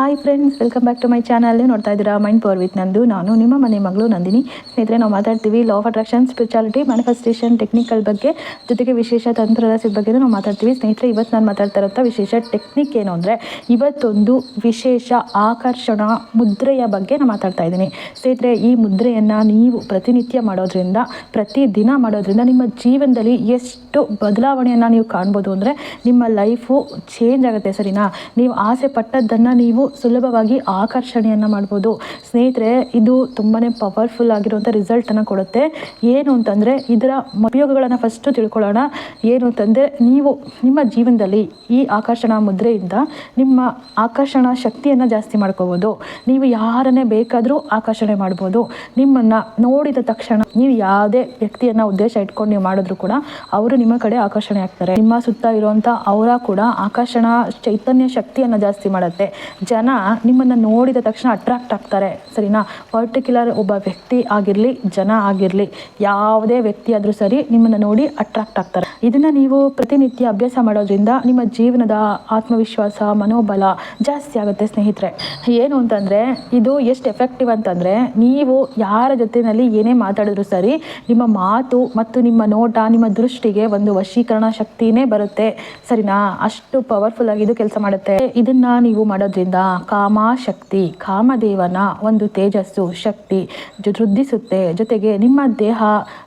Hi friends welcome back to my ಚಾನಲ್ಲೇ ನೋಡ್ತಾ ಇದ್ದೀರಾ? Mind power with ನಂದು. ನಾನು ನಿಮ್ಮ ಮನೆ ಮಗಳು ನಂದಿನಿ. ಸ್ನೇಹಿತರೆ, ನಾವು ಮಾತಾಡ್ತೀವಿ law of attraction spirituality manifestation technical ಬಗ್ಗೆ. ಜೊತೆಗೆ ವಿಶೇಷ ತಂತ್ರರಾಶಿ ಬಗ್ಗೆ ನಾವು ಮಾತಾಡ್ತೀವಿ. ಸ್ನೇಹಿತರೆ, ಇವತ್ತು ನಾನು ಮಾತಾಡ್ತಾ ಇರೋಂಥ ವಿಶೇಷ ಟೆಕ್ನಿಕ್ ಏನು ಅಂದರೆ ಇವತ್ತೊಂದು ವಿಶೇಷ ಆಕರ್ಷಣ ಮುದ್ರೆಯ ಬಗ್ಗೆ ನಾನು ಮಾತಾಡ್ತಾ ಇದ್ದೀನಿ. ಸ್ನೇಹಿತರೆ, ಈ ಮುದ್ರೆಯನ್ನು ನೀವು ಪ್ರತಿನಿತ್ಯ ಮಾಡೋದ್ರಿಂದ, ಪ್ರತಿದಿನ ಮಾಡೋದ್ರಿಂದ ನಿಮ್ಮ ಜೀವನದಲ್ಲಿ ಎಷ್ಟು ಬದಲಾವಣೆಯನ್ನು ನೀವು ಕಾಣ್ಬೋದು ಅಂದರೆ ನಿಮ್ಮ ಲೈಫು ಚೇಂಜ್ ಆಗುತ್ತೆ ಸರಿನಾ? ನೀವು ಆಸೆ ಪಟ್ಟದ್ದನ್ನು ನೀವು ಸುಲಭವಾಗಿ ಆಕರ್ಷಣೆಯನ್ನು ಮಾಡ್ಬೋದು. ಸ್ನೇಹಿತರೆ, ಇದು ತುಂಬಾ ಪವರ್ಫುಲ್ ಆಗಿರುವಂಥ ರಿಸಲ್ಟನ್ನು ಕೊಡುತ್ತೆ. ಏನು ಅಂತಂದರೆ, ಇದರ ಉಪಯೋಗಗಳನ್ನು ಫಸ್ಟು ತಿಳ್ಕೊಳ್ಳೋಣ. ಏನು ಅಂತಂದರೆ, ನೀವು ನಿಮ್ಮ ಜೀವನದಲ್ಲಿ ಈ ಆಕರ್ಷಣಾ ಮುದ್ರೆಯಿಂದ ನಿಮ್ಮ ಆಕರ್ಷಣಾ ಶಕ್ತಿಯನ್ನು ಜಾಸ್ತಿ ಮಾಡ್ಕೋಬೋದು. ನೀವು ಯಾರನ್ನೇ ಬೇಕಾದರೂ ಆಕರ್ಷಣೆ ಮಾಡ್ಬೋದು. ನಿಮ್ಮನ್ನು ನೋಡಿದ ತಕ್ಷಣ ನೀವು ಯಾವುದೇ ವ್ಯಕ್ತಿಯನ್ನು ಉದ್ದೇಶ ಇಟ್ಕೊಂಡು ನೀವು ಮಾಡಿದ್ರು ಕೂಡ ಅವರು ನಿಮ್ಮ ಕಡೆ ಆಕರ್ಷಣೆ ಆಗ್ತಾರೆ. ನಿಮ್ಮ ಸುತ್ತ ಇರುವಂಥ ಅವರ ಕೂಡ ಆಕರ್ಷಣ ಚೈತನ್ಯ ಶಕ್ತಿಯನ್ನು ಜಾಸ್ತಿ ಮಾಡುತ್ತೆ. ಜನ ನಿಮ್ಮನ್ನು ನೋಡಿದ ತಕ್ಷಣ ಅಟ್ರಾಕ್ಟ್ ಆಗ್ತಾರೆ. ಸರಿನಾ? ಪರ್ಟಿಕ್ಯುಲರ್ ಒಬ್ಬ ವ್ಯಕ್ತಿ ಆಗಿರಲಿ, ಜನ ಆಗಿರಲಿ, ಯಾವುದೇ ವ್ಯಕ್ತಿ ಆದರೂ ಸರಿ ನಿಮ್ಮನ್ನು ನೋಡಿ ಅಟ್ರಾಕ್ಟ್ ಆಗ್ತಾರೆ. ಇದನ್ನು ನೀವು ಪ್ರತಿನಿತ್ಯ ಅಭ್ಯಾಸ ಮಾಡೋದ್ರಿಂದ ನಿಮ್ಮ ಜೀವನದ ಆತ್ಮವಿಶ್ವಾಸ, ಮನೋಬಲ ಜಾಸ್ತಿ ಆಗುತ್ತೆ ಸ್ನೇಹಿತರೆ. ಏನು ಅಂತಂದರೆ, ಇದು ಎಷ್ಟು ಎಫೆಕ್ಟಿವ್ ಅಂತಂದರೆ, ನೀವು ಯಾರ ಜೊತೆಯಲ್ಲಿ ಏನೇ ಮಾತಾಡಿದ್ರು ಸರಿ ನಿಮ್ಮ ಮಾತು ಮತ್ತು ನಿಮ್ಮ ನೋಟ, ನಿಮ್ಮ ದೃಷ್ಟಿಗೆ ಒಂದು ವಶೀಕರಣ ಶಕ್ತಿನೇ ಬರುತ್ತೆ. ಸರಿನಾ? ಅಷ್ಟು ಪವರ್ಫುಲ್ ಆಗಿ ಇದು ಕೆಲಸ ಮಾಡುತ್ತೆ. ಇದನ್ನ ನೀವು ಮಾಡೋದ್ರಿಂದ ಕಾಮ ಶಕ್ತಿ ಕಾಮದೇವನ ಒಂದು ತೇಜಸ್ಸು, ಶಕ್ತಿ ವೃದ್ಧಿಸುತ್ತೆ. ಜೊತೆಗೆ ನಿಮ್ಮ ದೇಹ,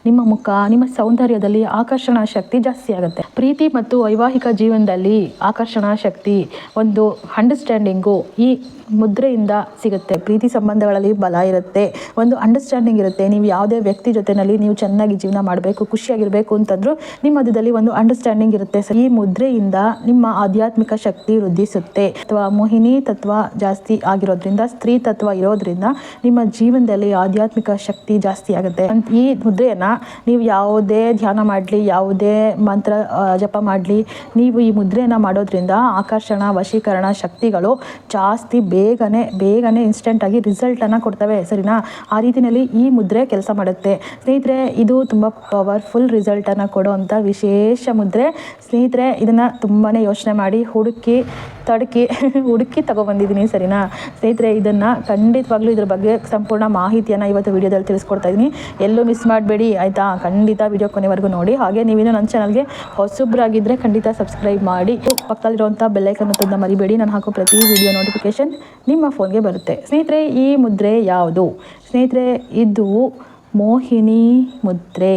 ನಿಮ್ಮ ಮುಖ, ನಿಮ್ಮ ಸೌಂದರ್ಯದಲ್ಲಿ ಆಕರ್ಷಣಾ ಶಕ್ತಿ ಜಾಸ್ತಿ ಆಗುತ್ತೆ. ಪ್ರೀತಿ ಮತ್ತು ವೈವಾಹಿಕ ಜೀವನದಲ್ಲಿ ಆಕರ್ಷಣಾ ಶಕ್ತಿ ಒಂದು ಅಂಡರ್ಸ್ಟ್ಯಾಂಡಿಂಗು ಈ ಮುದ್ರೆಯಿಂದ ಸಿಗುತ್ತೆ. ಪ್ರೀತಿ ಸಂಬಂಧಗಳಲ್ಲಿ ಬಲ ಇರುತ್ತೆ. ಒಂದು ಅಂಡರ್ಸ್ಟ್ಯಾಂಡಿಂಗ್ ಇರುತ್ತೆ. ನೀವು ಯಾವುದೇ ವ್ಯಕ್ತಿ ಜೊತೆನಲ್ಲಿ ನೀವು ಚೆನ್ನಾಗಿ ಜೀವನ ಮಾಡಬೇಕು, ಖುಷಿಯಾಗಿರಬೇಕು ಅಂತಂದರೂ ನಿಮ್ಮ ಮಧ್ಯದಲ್ಲಿ ಒಂದು ಅಂಡರ್ಸ್ಟ್ಯಾಂಡಿಂಗ್ ಇರುತ್ತೆ. ಸರ್ ಈ ಮುದ್ರೆಯಿಂದ ನಿಮ್ಮ ಆಧ್ಯಾತ್ಮಿಕ ಶಕ್ತಿ ವೃದ್ಧಿಸುತ್ತೆ. ಅಥವಾ ಮೋಹಿನಿ ತತ್ವ ಜಾಸ್ತಿ ಆಗಿರೋದ್ರಿಂದ, ಸ್ತ್ರೀ ತತ್ವ ಇರೋದ್ರಿಂದ ನಿಮ್ಮ ಜೀವನದಲ್ಲಿ ಆಧ್ಯಾತ್ಮಿಕ ಶಕ್ತಿ ಜಾಸ್ತಿ ಆಗುತ್ತೆ. ಈ ಮುದ್ರೆಯನ್ನು ನೀವು ಯಾವುದೇ ಧ್ಯಾನ ಮಾಡಲಿ, ಯಾವುದೇ ಮಂತ್ರ ಜಪ ಮಾಡಲಿ. ನೀವು ಈ ಮುದ್ರೆಯನ್ನು ಮಾಡೋದ್ರಿಂದ ಆಕರ್ಷಣ, ವಶೀಕರಣ ಶಕ್ತಿಗಳು ಜಾಸ್ತಿ ಬೇಗನೆ ಬೇಗನೆ ಇನ್ಸ್ಟೆಂಟಾಗಿ ರಿಸಲ್ಟನ್ನು ಕೊಡ್ತವೆ. ಸರಿನಾ? ಆ ರೀತಿಯಲ್ಲಿ ಈ ಮುದ್ರೆ ಕೆಲಸ ಮಾಡುತ್ತೆ. ಸ್ನೇಹಿತರೆ, ಇದು ತುಂಬ ಪವರ್ಫುಲ್ ರಿಸಲ್ಟನ್ನು ಕೊಡುವಂಥ ವಿಶೇಷ ಮುದ್ರೆ. ಸ್ನೇಹಿತರೆ, ಇದನ್ನು ತುಂಬಾ ಯೋಚನೆ ಮಾಡಿ ಹುಡುಕಿ ತಡುಕಿ ಹುಡುಕಿ ತಗೊಬಂದಿದ್ದೀನಿ, ಸರಿನಾ? ಸ್ನೇಹಿತರೆ, ಇದನ್ನು ಖಂಡಿತವಾಗ್ಲೂ ಇದ್ರ ಬಗ್ಗೆ ಸಂಪೂರ್ಣ ಮಾಹಿತಿಯನ್ನು ಇವತ್ತು ವಿಡಿಯೋದಲ್ಲಿ ತಿಳಿಸ್ಕೊಡ್ತಾ ಇದ್ದೀನಿ ಎಲ್ಲೂ ಮಿಸ್ ಮಾಡಬೇಡಿ, ಆಯಿತಾ? ಖಂಡಿತ ವಿಡಿಯೋ ಕೊನೆವರೆಗೂ ನೋಡಿ. ಹಾಗೆ ನೀವೇನು ನನ್ನ ಚಾನಲ್ಗೆ ಹೊಸಬ್ರಾಗಿದ್ದರೆ ಖಂಡಿತ ಸಬ್ಸ್ಕ್ರೈಬ್ ಮಾಡಿ. ಪಕ್ಕದಲ್ಲಿರುವಂಥ ಬೆಲ್ಲೈಕನ್ ಮತ್ತೊಂದು ಮರಿಬೇಡಿ. ನಾನು ಹಾಕೋ ಪ್ರತಿ ವಿಡಿಯೋ ನೋಟಿಫಿಕೇಶನ್ ನಿಮ್ಮ ಫೋನ್ಗೆ ಬರುತ್ತೆ. ಸ್ನೇಹಿತರೆ, ಈ ಮುದ್ರೆ ಯಾವುದು? ಸ್ನೇಹಿತರೆ, ಇದು ಮೋಹಿನಿ ಮುದ್ರೆ.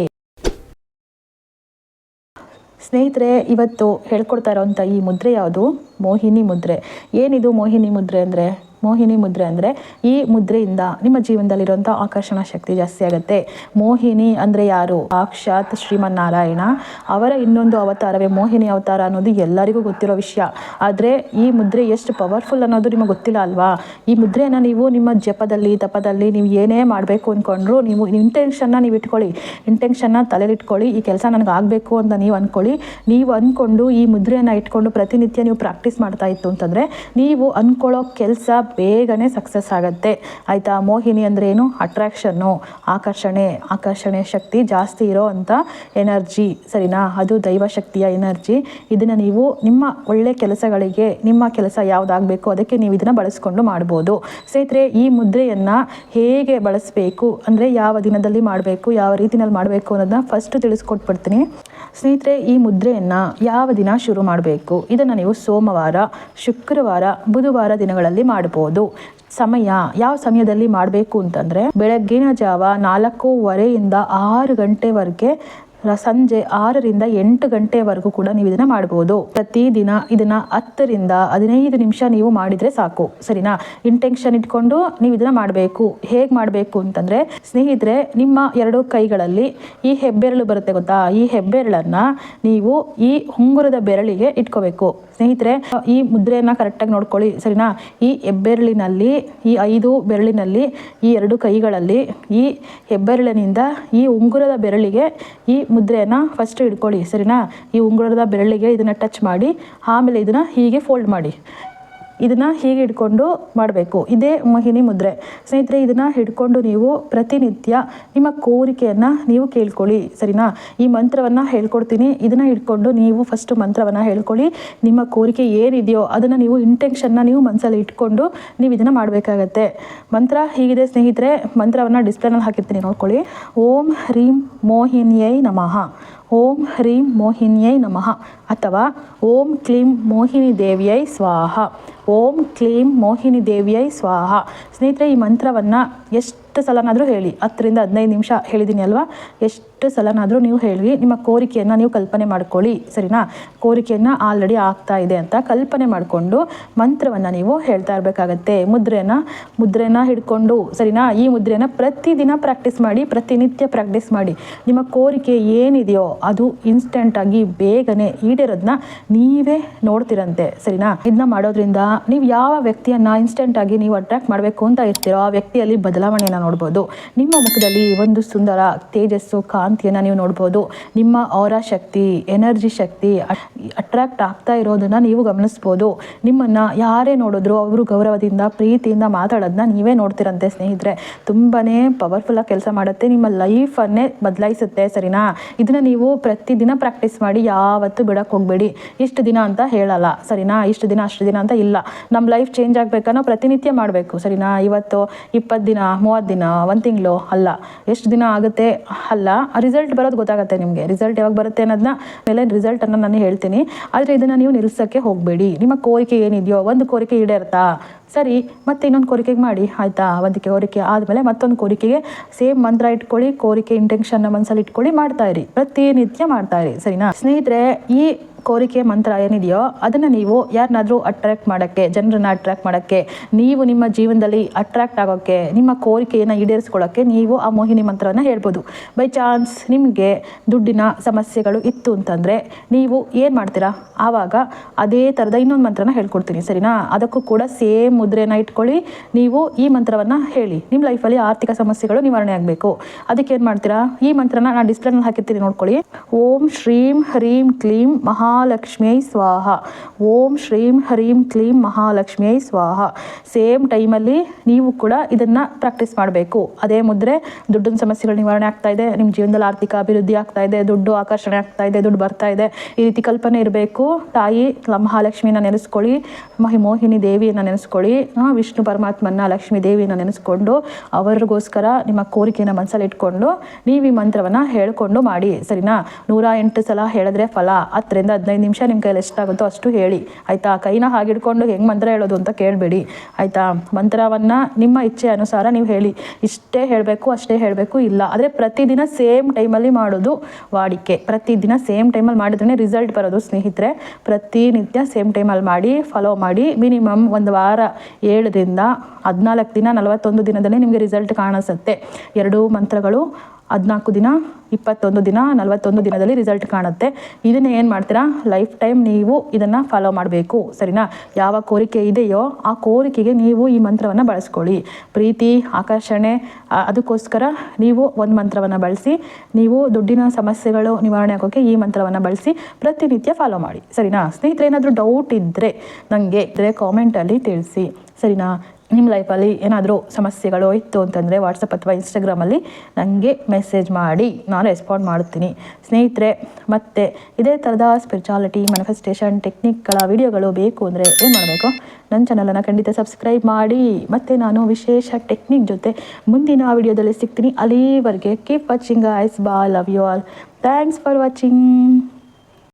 ಸ್ನೇಹಿತರೆ ಇವತ್ತು ಹೇಳ್ಕೊಡ್ತಾ ಇರೋವಂಥ ಈ ಮುದ್ರೆ ಯಾವುದು? ಮೋಹಿನಿ ಮುದ್ರೆ. ಏನಿದು ಮೋಹಿನಿ ಮುದ್ರೆ ಅಂದರೆ? ಮೋಹಿನಿ ಮುದ್ರೆ ಅಂದರೆ ಈ ಮುದ್ರೆಯಿಂದ ನಿಮ್ಮ ಜೀವನದಲ್ಲಿರುವಂಥ ಆಕರ್ಷಣಾ ಶಕ್ತಿ ಜಾಸ್ತಿ ಆಗುತ್ತೆ. ಮೋಹಿನಿ ಅಂದರೆ ಯಾರು? ಸಾಕ್ಷಾತ್ ಶ್ರೀಮನ್ನಾರಾಯಣ. ಅವರ ಇನ್ನೊಂದು ಅವತಾರವೇ ಮೋಹಿನಿ ಅವತಾರ ಅನ್ನೋದು ಎಲ್ಲರಿಗೂ ಗೊತ್ತಿರೋ ವಿಷಯ. ಆದರೆ ಈ ಮುದ್ರೆ ಎಷ್ಟು ಪವರ್ಫುಲ್ ಅನ್ನೋದು ನಿಮಗೆ ಗೊತ್ತಿಲ್ಲ ಅಲ್ವಾ? ಈ ಮುದ್ರೆಯನ್ನು ನೀವು ನಿಮ್ಮ ಜಪದಲ್ಲಿ, ತಪದಲ್ಲಿ ನೀವು ಏನೇ ಮಾಡಬೇಕು ಅಂದ್ಕೊಂಡ್ರು ನೀವು ಇಂಟೆನ್ಷನ್ನ ನೀವು ಇಟ್ಕೊಳ್ಳಿ. ಇಂಟೆನ್ಷನ್ನ ತಲೆಲಿಟ್ಕೊಳ್ಳಿ ಈ ಕೆಲಸ ನನಗೆ ಆಗಬೇಕು ಅಂತ ನೀವು ಅಂದ್ಕೊಳ್ಳಿ ನೀವು ಅಂದ್ಕೊಂಡು ಈ ಮುದ್ರೆಯನ್ನು ಇಟ್ಕೊಂಡು ಪ್ರತಿನಿತ್ಯ ನೀವು ಪ್ರಾಕ್ಟೀಸ್ ಮಾಡ್ತಾ ಇತ್ತು ಅಂತಂದರೆ ನೀವು ಅಂದ್ಕೊಳ್ಳೋ ಕೆಲಸ ಬೇಗನೆ ಸಕ್ಸಸ್ ಆಗುತ್ತೆ. ಆಯಿತಾ? ಮೋಹಿನಿ ಅಂದರೆ ಏನು? ಅಟ್ರಾಕ್ಷನ್ನು ಆಕರ್ಷಣೆ ಆಕರ್ಷಣೆ ಶಕ್ತಿ ಜಾಸ್ತಿ ಇರೋ ಅಂಥ ಎನರ್ಜಿ. ಸರಿನಾ? ಅದು ದೈವ ಶಕ್ತಿಯ ಎನರ್ಜಿ. ಇದನ್ನು ನೀವು ನಿಮ್ಮ ಒಳ್ಳೆ ಕೆಲಸಗಳಿಗೆ, ನಿಮ್ಮ ಕೆಲಸ ಯಾವುದಾಗಬೇಕು, ಅದಕ್ಕೆ ನೀವು ಇದನ್ನು ಬಳಸ್ಕೊಂಡು ಮಾಡ್ಬೋದು. ಸ್ನೇಹಿತರೆ, ಈ ಮುದ್ರೆಯನ್ನು ಹೇಗೆ ಬಳಸಬೇಕು, ಅಂದರೆ ಯಾವ ದಿನದಲ್ಲಿ ಮಾಡಬೇಕು, ಯಾವ ರೀತಿನಲ್ಲಿ ಮಾಡಬೇಕು ಅನ್ನೋದನ್ನ ಫಸ್ಟ್ ತಿಳಿಸ್ಕೊಟ್ಬಿಡ್ತೀನಿ. ಸ್ನೇಹಿತರೆ, ಈ ಮುದ್ರೆಯನ್ನು ಯಾವ ದಿನ ಶುರು ಮಾಡಬೇಕು? ಇದನ್ನು ನೀವು ಸೋಮವಾರ, ಶುಕ್ರವಾರ, ಬುಧವಾರ ದಿನಗಳಲ್ಲಿ ಮಾಡ್ಬೋದು. ಸಮಯ ಯಾವ ಸಮಯದಲ್ಲಿ ಮಾಡಬೇಕು ಅಂತಂದರೆ, ಬೆಳಗ್ಗಿನ ಜಾವ ನಾಲ್ಕೂವರೆಯಿಂದ ಆರು ಗಂಟೆವರೆಗೆ ಸಂಜೆ ಆರರಿಂದ ಎಂಟು ಗಂಟೆವರೆಗೂ ಕೂಡ ನೀವು ಇದನ್ನ ಮಾಡ್ಬೋದು. ಪ್ರತಿದಿನ ಇದನ್ನ ಹತ್ತರಿಂದ ಹದಿನೈದು ನಿಮಿಷ ನೀವು ಮಾಡಿದ್ರೆ ಸಾಕು. ಸರಿನಾ? ಇಂಟೆನ್ಷನ್ ಇಟ್ಕೊಂಡು ನೀವು ಇದನ್ನ ಮಾಡಬೇಕು. ಹೇಗೆ ಮಾಡಬೇಕು ಅಂತಂದ್ರೆ, ಸ್ನೇಹಿತರೆ, ನಿಮ್ಮ ಎರಡು ಕೈಗಳಲ್ಲಿ ಈ ಹೆಬ್ಬೆರಳು ಬರುತ್ತೆ ಗೊತ್ತಾ? ಈ ಹೆಬ್ಬೆರಳನ್ನ ನೀವು ಈ ಉಂಗುರದ ಬೆರಳಿಗೆ ಇಟ್ಕೋಬೇಕು. ಸ್ನೇಹಿತರೆ, ಈ ಮುದ್ರೆಯನ್ನು ಕರೆಕ್ಟಾಗಿ ನೋಡ್ಕೊಳ್ಳಿ, ಸರಿನಾ? ಈ ಹೆಬ್ಬೆರಳಿನಲ್ಲಿ, ಈ ಐದು ಬೆರಳಿನಲ್ಲಿ, ಈ ಎರಡು ಕೈಗಳಲ್ಲಿ, ಈ ಹೆಬ್ಬೆರಳಿನಿಂದ ಈ ಉಂಗುರದ ಬೆರಳಿಗೆ ಈ ಮುದ್ರೆಯನ್ನು ಫಸ್ಟ್ ಹಿಡ್ಕೊಳ್ಳಿ ಸರಿನಾ? ಈ ಉಂಗುರದ ಬೆರಳಿಗೆ ಇದನ್ನು ಟಚ್ ಮಾಡಿ, ಆಮೇಲೆ ಇದನ್ನು ಹೀಗೆ ಫೋಲ್ಡ್ ಮಾಡಿ. ಇದನ್ನು ಹೀಗೆ ಹಿಡ್ಕೊಂಡು ಮಾಡಬೇಕು? ಇದೇ ಮೋಹಿನಿ ಮುದ್ರೆ. ಸ್ನೇಹಿತರೆ, ಇದನ್ನು ಹಿಡ್ಕೊಂಡು ನೀವು ಪ್ರತಿನಿತ್ಯ ನಿಮ್ಮ ಕೋರಿಕೆಯನ್ನು ನೀವು ಕೇಳ್ಕೊಳ್ಳಿ, ಸರಿನಾ? ಈ ಮಂತ್ರವನ್ನು ಹೇಳ್ಕೊಡ್ತೀನಿ. ಇದನ್ನು ಹಿಡ್ಕೊಂಡು ನೀವು ಫಸ್ಟ್ ಮಂತ್ರವನ್ನು ಹೇಳ್ಕೊಳ್ಳಿ. ನಿಮ್ಮ ಕೋರಿಕೆ ಏನಿದೆಯೋ ಅದನ್ನು ನೀವು ಇಂಟೆನ್ಷನ್ನ ನೀವು ಮನಸ್ಸಲ್ಲಿ ಇಟ್ಕೊಂಡು ನೀವು ಇದನ್ನು ಮಾಡಬೇಕಾಗತ್ತೆ. ಮಂತ್ರ ಹೀಗಿದೆ ಸ್ನೇಹಿತರೆ. ಮಂತ್ರವನ್ನು ಡಿಸ್ಪ್ಲೇನಲ್ಲಿ ಹಾಕಿರ್ತೀನಿ, ನೋಡ್ಕೊಳ್ಳಿ. ಓಂ ಹ್ರೀಂ ಮೋಹಿನಿಯೈ ನಮಃ. ಓಂ ಹ್ರೀಂ ಮೋಹಿನಿಯೈ ನಮಃ ಅಥವಾ ಓಂ ಕ್ಲೀಂ ಮೋಹಿನಿ ದೇವಿಯೈ ಸ್ವಾಹ. ಓಂ ಕ್ಲೀಂ ಮೋಹಿನಿ ದೇವಿಯೈ ಸ್ವಾಹ. ಸ್ನೇಹಿತರೆ, ಈ ಮಂತ್ರವನ್ನು ಎಷ್ಟು ಸಲನಾದರೂ ಹೇಳಿ, ಹತ್ತರಿಂದ ಹದಿನೈದು ನಿಮಿಷ ಹೇಳಿದ್ದೀನಿ ಅಲ್ವಾ? ಎಷ್ಟು ಸಲನಾದರೂ ನೀವು ಹೇಳಿ ನಿಮ್ಮ ಕೋರಿಕೆಯನ್ನು ನೀವು ಕಲ್ಪನೆ ಮಾಡ್ಕೊಳ್ಳಿ, ಸರಿನಾ? ಕೋರಿಕೆಯನ್ನು ಆಲ್ರೆಡಿ ಆಗ್ತಾ ಇದೆ ಅಂತ ಕಲ್ಪನೆ ಮಾಡಿಕೊಂಡು ಮಂತ್ರವನ್ನು ನೀವು ಹೇಳ್ತಾ ಇರಬೇಕಾಗತ್ತೆ. ಮುದ್ರೆನ ಮುದ್ರೆನ ಹಿಡ್ಕೊಂಡು, ಸರಿನಾ? ಈ ಮುದ್ರೆನ ಪ್ರತಿದಿನ ಪ್ರಾಕ್ಟೀಸ್ ಮಾಡಿ, ಪ್ರತಿನಿತ್ಯ ಪ್ರಾಕ್ಟೀಸ್ ಮಾಡಿ. ನಿಮ್ಮ ಕೋರಿಕೆ ಏನಿದೆಯೋ ಅದು ಇನ್ಸ್ಟೆಂಟಾಗಿ ಬೇಗನೆ ಈಡೇರೋದನ್ನ ನೀವೇ ನೋಡ್ತಿರಂತೆ, ಸರಿನಾ? ಇದನ್ನ ಮಾಡೋದ್ರಿಂದ ನೀವು ಯಾವ ವ್ಯಕ್ತಿಯನ್ನು ಇನ್ಸ್ಟೆಂಟಾಗಿ ನೀವು ಅಟ್ರಾಕ್ಟ್ ಮಾಡಬೇಕು ಅಂತ ಇರ್ತೀರೋ, ಆ ವ್ಯಕ್ತಿಯಲ್ಲಿ ಬದಲಾವಣೆಯನ್ನು ನೋಡ್ಬೋದು. ನಿಮ್ಮ ಮುಖದಲ್ಲಿ ಒಂದು ಸುಂದರ, ತೇಜಸ್ಸು ಕಾಂತಿಯನ್ನು ನೀವು ನೋಡ್ಬೋದು. ನಿಮ್ಮ ಅವರ ಶಕ್ತಿ ಎನರ್ಜಿ ಶಕ್ತಿ ಅಟ್ರಾಕ್ಟ್ ಆಗ್ತಾ ಇರೋದನ್ನು ನೀವು ಗಮನಿಸ್ಬೋದು. ನಿಮ್ಮನ್ನು ಯಾರೇ ನೋಡಿದ್ರು ಅವರು ಗೌರವದಿಂದ, ಪ್ರೀತಿಯಿಂದ ಮಾತಾಡೋದನ್ನ ನೀವೇ ನೋಡ್ತಿರಂತೆ ಸ್ನೇಹಿತರೆ. ತುಂಬಾ ಪವರ್ಫುಲ್ಲಾಗಿ ಕೆಲಸ ಮಾಡುತ್ತೆ. ನಿಮ್ಮ ಲೈಫನ್ನೇ ಬದಲಾಯಿಸುತ್ತೆ, ಸರಿನಾ? ಇದನ್ನು ನೀವು ಪ್ರತಿದಿನ ಪ್ರಾಕ್ಟೀಸ್ ಮಾಡಿ ಯಾವತ್ತೂ ಬಿಡಕ್ಕೆ ಹೋಗಬೇಡಿ. ಇಷ್ಟು ದಿನ ಅಂತ ಹೇಳಲ್ಲ, ಸರಿನಾ? ಇಷ್ಟು ದಿನ ಅಷ್ಟು ದಿನ ಅಂತ ಇಲ್ಲ. ನಮ್ಮ ಲೈಫ್ ಚೇಂಜ್ ಆಗಬೇಕನ್ನೋ ಪ್ರತಿನಿತ್ಯ ಮಾಡಬೇಕು, ಸರಿನಾ? ಇವತ್ತು ಇಪ್ಪತ್ತು ದಿನ ಮೂವತ್ತು ದಿನ, ಒಂದು ತಿಂಗಳು, ಅಲ್ಲ. ಎಷ್ಟು ದಿನ ಆಗುತ್ತೆ? ಅಲ್ಲ ರಿಸಲ್ಟ್ ಬರೋದು ಗೊತ್ತಾಗುತ್ತೆ ನಿಮಗೆ. ರಿಸಲ್ಟ್ ಯಾವಾಗ ಬರುತ್ತೆ ಅನ್ನೋದನ್ನ ಮೇಲೆ ರಿಸಲ್ಟನ್ನು ನಾನು ಹೇಳ್ತೀನಿ. ಆದರೆ ಇದನ್ನು ನೀವು ನಿಲ್ಲಿಸೋಕ್ಕೆ ಹೋಗಬೇಡಿ. ನಿಮ್ಮ ಕೋರಿಕೆ ಏನಿದೆಯೋ, ಒಂದು ಕೋರಿಕೆ ಈಡೇರ್ತಾ ಸರಿ, ಮತ್ತೆ ಇನ್ನೊಂದು ಕೋರಿಕೆಗೆ ಮಾಡಿ, ಆಯಿತಾ? ಒಂದು ಕೋರಿಕೆ ಆದಮೇಲೆ ಮತ್ತೊಂದು ಕೋರಿಕೆಗೆ ಸೇಮ್ ಮಂತ್ರ ಇಟ್ಕೊಳ್ಳಿ, ಕೋರಿಕೆ ಇಂಟೆನ್ಷನ್ನ ಮನಸ್ಸಲ್ಲಿ ಇಟ್ಕೊಳ್ಳಿ ಮಾಡ್ತಾ ಇರಿ. ಪ್ರತಿನಿತ್ಯ ಮಾಡ್ತಾ ಇರಿ, ಸರಿನಾ? ಸ್ನೇಹಿತರೆ, ಈ ಕೋರಿಕೆ ಮಂತ್ರ ಏನಿದೆಯೋ ಅದನ್ನು ನೀವು ಯಾರನ್ನಾದರೂ ಅಟ್ರಾಕ್ಟ್ ಮಾಡೋಕ್ಕೆ, ಜನರನ್ನ ಅಟ್ರಾಕ್ಟ್ ಮಾಡೋಕ್ಕೆ, ನೀವು ನಿಮ್ಮ ಜೀವನದಲ್ಲಿ ಅಟ್ರಾಕ್ಟ್ ಆಗೋಕ್ಕೆ, ನಿಮ್ಮ ಕೋರಿಕೆಯನ್ನು ಈಡೇರಿಸ್ಕೊಳ್ಳೋಕ್ಕೆ ನೀವು ಆ ಮೋಹಿನಿ ಮಂತ್ರವನ್ನು ಹೇಳ್ಬೋದು. ಬೈ ಚಾನ್ಸ್ ನಿಮಗೆ ದುಡ್ಡಿನ ಸಮಸ್ಯೆಗಳು ಇತ್ತು ಅಂತಂದರೆ ನೀವು ಏನು ಮಾಡ್ತೀರಾ? ಆವಾಗ ಅದೇ ಥರದ ಇನ್ನೊಂದು ಮಂತ್ರನ ಹೇಳ್ಕೊಡ್ತೀನಿ, ಸರಿನಾ? ಅದಕ್ಕೂ ಕೂಡ ಸೇಮ್ ಮುದ್ರೆನ ಇಟ್ಕೊಳ್ಳಿ. ನೀವು ಈ ಮಂತ್ರವನ್ನು ಹೇಳಿ. ನಿಮ್ಮ ಲೈಫಲ್ಲಿ ಆರ್ಥಿಕ ಸಮಸ್ಯೆಗಳು ನಿವಾರಣೆ ಆಗಬೇಕು. ಅದಕ್ಕೆ ಏನು ಮಾಡ್ತೀರಾ? ಈ ಮಂತ್ರನ ನಾನು ಡಿಸ್ಪ್ಲೇನಲ್ಲಿ ಹಾಕಿರ್ತೀನಿ ನೋಡ್ಕೊಳ್ಳಿ. ಓಂ ಶ್ರೀಂ ಹ್ರೀಂ ಕ್ಲೀಂ ಮಹಾಲಕ್ಷ್ಮಿಯೈ ಸ್ವಾಹ. ಓಂ ಶ್ರೀಂ ಹ್ರೀಂ ಕ್ಲೀಂ ಮಹಾಲಕ್ಷ್ಮಿಯೈ ಸ್ವಾಹ. ಸೇಮ್ ಟೈಮಲ್ಲಿ ನೀವು ಕೂಡ ಇದನ್ನು ಪ್ರಾಕ್ಟೀಸ್ ಮಾಡಬೇಕು. ಅದೇ ಮುದ್ರೆ ದುಡ್ಡಿನ ಸಮಸ್ಯೆಗಳು ನಿವಾರಣೆ ಆಗ್ತಾ ಇದೆ. ನಿಮ್ಮ ಜೀವನದಲ್ಲಿ ಆರ್ಥಿಕ ಅಭಿವೃದ್ಧಿ ಆಗ್ತಾ ಇದೆ. ದುಡ್ಡು ಆಕರ್ಷಣೆ ಆಗ್ತಾ ಇದೆ. ದುಡ್ಡು ಬರ್ತಾ ಇದೆ. ಈ ರೀತಿ ಕಲ್ಪನೆ ಇರಬೇಕು. ತಾಯಿ ಮಹಾಲಕ್ಷ್ಮಿಯನ್ನು ನೆನೆಸ್ಕೊಳ್ಳಿ. ಮಹಿ ಮೋಹಿನಿ ದೇವಿಯನ್ನು ನೆನೆಸ್ಕೊಳ್ಳಿ. ಆ, ವಿಷ್ಣು ಪರಮಾತ್ಮನ ಲಕ್ಷ್ಮೀ ದೇವಿಯನ್ನು ನೆನೆಸ್ಕೊಂಡು ಅವರಿಗೋಸ್ಕರ ನಿಮ್ಮ ಕೋರಿಕೆಯನ್ನು ಮನಸ್ಸಲ್ಲಿ ಇಟ್ಕೊಂಡು ನೀವು ಈ ಮಂತ್ರವನ್ನು ಹೇಳ್ಕೊಂಡು ಮಾಡಿ ಸರಿನಾ? ನೂರ ಎಂಟು ಸಲ ಹೇಳಿದ್ರೆ ಫಲ ಹತ್ತರಿಂದ ಹದಿನೈದು ನಿಮಿಷ ನಿಮ್ಮ ಕೈಯಲ್ಲಿ ಎಷ್ಟಾಗುತ್ತೋ ಅಷ್ಟು ಹೇಳಿ. ಆಯಿತಾ? ಕೈನ ಹಾಗಿಡ್ಕೊಂಡು ಹೆಂಗೆ ಮಂತ್ರ ಹೇಳೋದು ಅಂತ ಕೇಳಬೇಡಿ. ಆಯಿತಾ? ಮಂತ್ರವನ್ನು ನಿಮ್ಮ ಇಚ್ಛೆ ಅನುಸಾರ ನೀವು ಹೇಳಿ. ಇಷ್ಟೇ ಹೇಳಬೇಕು ಅಷ್ಟೇ ಹೇಳಬೇಕು ಇಲ್ಲ. ಆದರೆ ಪ್ರತಿದಿನ ಸೇಮ್ ಟೈಮಲ್ಲಿ ಮಾಡೋದು ವಾಡಿಕೆ. ಪ್ರತಿದಿನ ಸೇಮ್ ಟೈಮಲ್ಲಿ ಮಾಡಿದ್ರೆ ರಿಸಲ್ಟ್ ಬರೋದು ಸ್ನೇಹಿತರೆ. ಪ್ರತಿನಿತ್ಯ ಸೇಮ್ ಟೈಮಲ್ಲಿ ಮಾಡಿ ಫಾಲೋ ಮಾಡಿ ಮಿನಿಮಮ್ ಒಂದು ವಾರ ಏಳರಿಂದ ಹದಿನಾಲ್ಕು ದಿನ ನಲವತ್ತೊಂದು ದಿನದಲ್ಲಿ ನಿಮಗೆ ರಿಸಲ್ಟ್ ಕಾಣಿಸುತ್ತೆ. ಎರಡೂ ಮಂತ್ರಗಳು ಹದಿನಾಲ್ಕು ದಿನ, ಇಪ್ಪತ್ತೊಂದು ದಿನ, ನಲವತ್ತೊಂದು ದಿನದಲ್ಲಿ ರಿಸಲ್ಟ್ ಕಾಣುತ್ತೆ. ಇದನ್ನು ಏನು ಮಾಡ್ತೀರಾ? ಲೈಫ್ ಟೈಮ್ ನೀವು ಇದನ್ನು ಫಾಲೋ ಮಾಡಬೇಕು, ಸರಿನಾ? ಯಾವ ಕೋರಿಕೆ ಇದೆಯೋ ಆ ಕೋರಿಕೆಗೆ ನೀವು ಈ ಮಂತ್ರವನ್ನು ಬಳಸ್ಕೊಳ್ಳಿ. ಪ್ರೀತಿ, ಆಕರ್ಷಣೆ ಅದಕ್ಕೋಸ್ಕರ ನೀವು ಒಂದು ಮಂತ್ರವನ್ನು ಬಳಸಿ, ನೀವು ದುಡ್ಡಿನ ಸಮಸ್ಯೆಗಳು ನಿವಾರಣೆ ಆಗೋಕ್ಕೆ ಈ ಮಂತ್ರವನ್ನು ಬಳಸಿ ಪ್ರತಿನಿತ್ಯ ಫಾಲೋ ಮಾಡಿ. ಸರಿನಾ? ಸ್ನೇಹಿತರೆ, ಏನಾದರೂ ಡೌಟ್ ಇದ್ದರೆ ನನಗೆ ಇದ್ದರೆ ಕಾಮೆಂಟಲ್ಲಿ ತಿಳಿಸಿ. ಸರಿನಾ? ನಿಮ್ಮ ಲೈಫಲ್ಲಿ ಏನಾದರೂ ಸಮಸ್ಯೆಗಳು ಇತ್ತು ಅಂತಂದರೆ ವಾಟ್ಸಪ್ ಅಥವಾ ಇನ್ಸ್ಟಾಗ್ರಾಮಲ್ಲಿ ನನಗೆ ಮೆಸೇಜ್ ಮಾಡಿ, ನಾನು ರೆಸ್ಪಾಂಡ್ ಮಾಡ್ತೀನಿ. ಸ್ನೇಹಿತರೆ, ಮತ್ತು ಇದೇ ಥರದ ಸ್ಪಿರಿಚುಯಾಲಿಟಿ ಮ್ಯಾನಿಫೆಸ್ಟೇಷನ್ ಟೆಕ್ನಿಕ್ಗಳ ವಿಡಿಯೋಗಳು ಬೇಕು ಅಂದರೆ ಏನು ಮಾಡಬೇಕು? ನನ್ನ ಚಾನಲನ್ನು ಖಂಡಿತ ಸಬ್ಸ್ಕ್ರೈಬ್ ಮಾಡಿ. ಮತ್ತು ನಾನು ವಿಶೇಷ ಟೆಕ್ನಿಕ್ ಜೊತೆ ಮುಂದಿನ ವಿಡಿಯೋದಲ್ಲಿ ಸಿಗ್ತೀನಿ. ಅಲ್ಲಿವರೆಗೆ ಕೀಪ್ ವಾಚಿಂಗ್ ಐಸ್ ಬಾ love you all thanks for watching